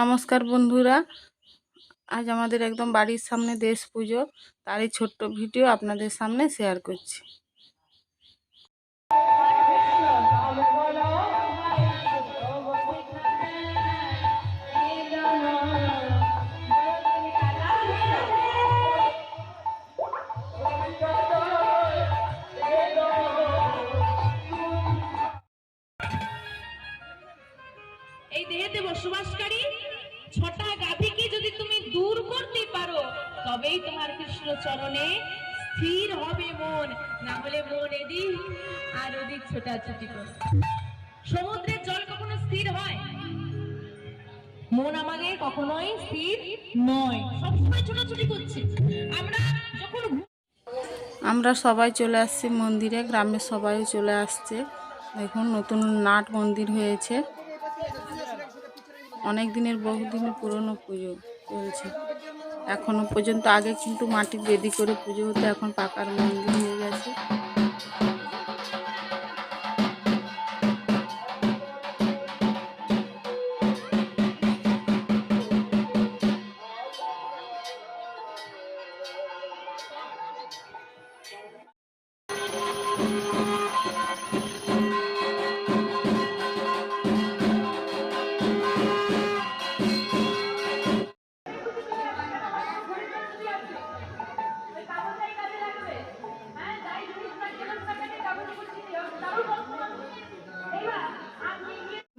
নমস্কার বন্ধুরা। আজ আমাদের একদম বাড়ির সামনে দেশ পুজো। তারই ছোট্ট ভিডিও আপনাদের সামনে শেয়ার করছি। দেহেতে বসবাসকারী ছটা গাভীকে যদি তুমি দূর করতে পারো, তবেই তোমার কৃষ্ণ চরণে স্থির হবে মন। না হলে মন এদিক আর ওদিক ছোটাছুটি করে সমুদ্রের জল কখনো স্থির হয়? মন আমাকে কখনোই স্থির নয়। সবসময় ছোটাছুটি করছে। আমরা যখন আমরা সবাই চলে আসছি মন্দিরে, গ্রামের সবাই চলে আসছে। দেখুন, নতুন নাট মন্দির হয়েছে। অনেক দিনের বহুদিনের পুরনো পুজো চলছে। এখনও পর্যন্ত আগে কিন্তু মাটির বেদি করে পুজো হতো, এখন পাকার মন্দির হয়ে গেছে।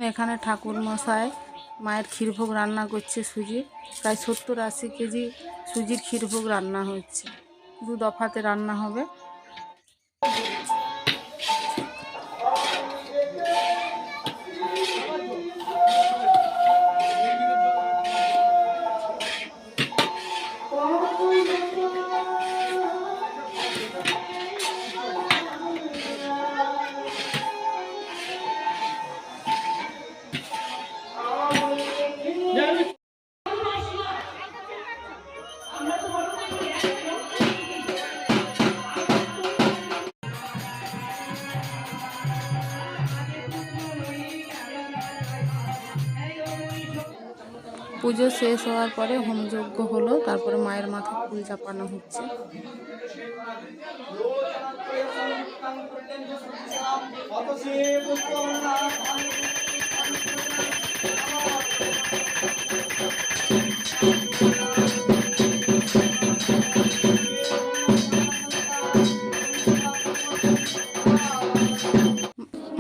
এখানে ঠাকুর মশাই মায়ের ক্ষীরভোগ রান্না করছে সুজির। প্রায় সত্তর আশি কেজি সুজির ক্ষীরভোগ রান্না হচ্ছে। দু দফাতে রান্না হবে। পুজো শেষ হওয়ার পরে হোমযজ্ঞ হলো, তারপরে মায়ের মাথায় ফুল চাপানো হচ্ছে।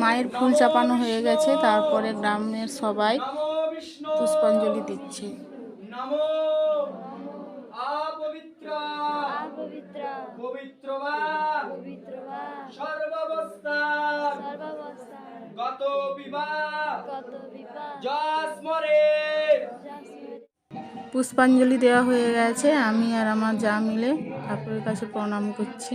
মায়ের ফুল চাপানো হয়ে গেছে, তারপরে গ্রামের সবাই পুষ্পাঞ্জলি দিচ্ছে। নমো আপবিত্র। পবিত্রা পবিত্র পবিত্র বা সর্বাবস্থা। গত বিবাহ কত বিপদ যস্মরে পুষ্পাঞ্জলি দেওয়া হয়ে গেছে আমি আর আমার যা মিলে ঠাকুরের কাছে প্রণাম করছি।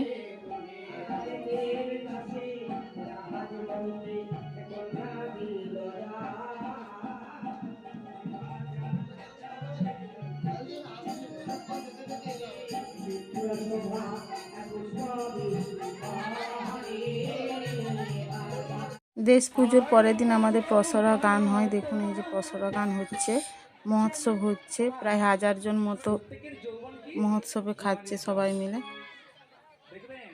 দেশ পুজোর পরের দিন আমাদের পসরা গান হয়। দেখুন এই যে পসরা গান হচ্ছে মহোৎসব হচ্ছে প্রায় হাজার জন মতো মহোৎসবে খাচ্ছে সবাই মিলে। দেখবেন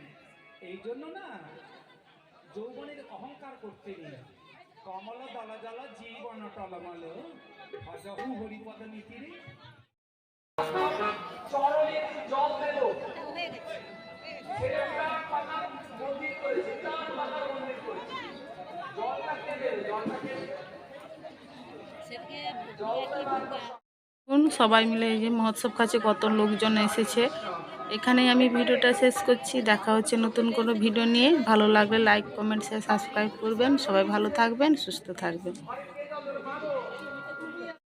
এই জন্য না যৌবনের অহংকার করতে নেই। কমল দল জল জীবন টলমল ভজহু হরিপদ নীতিরে। চরণে জল দেব সবাই মিলে এই যে মহোৎসব কাছে কত লোকজন এসেছে। এখানেই আমি ভিডিওটা শেষ করছি। দেখা হচ্ছে নতুন কোনো ভিডিও নিয়ে। ভালো লাগলে লাইক কমেন্ট শেয়ার সাবস্ক্রাইব করবেন। সবাই ভালো থাকবেন, সুস্থ থাকবেন।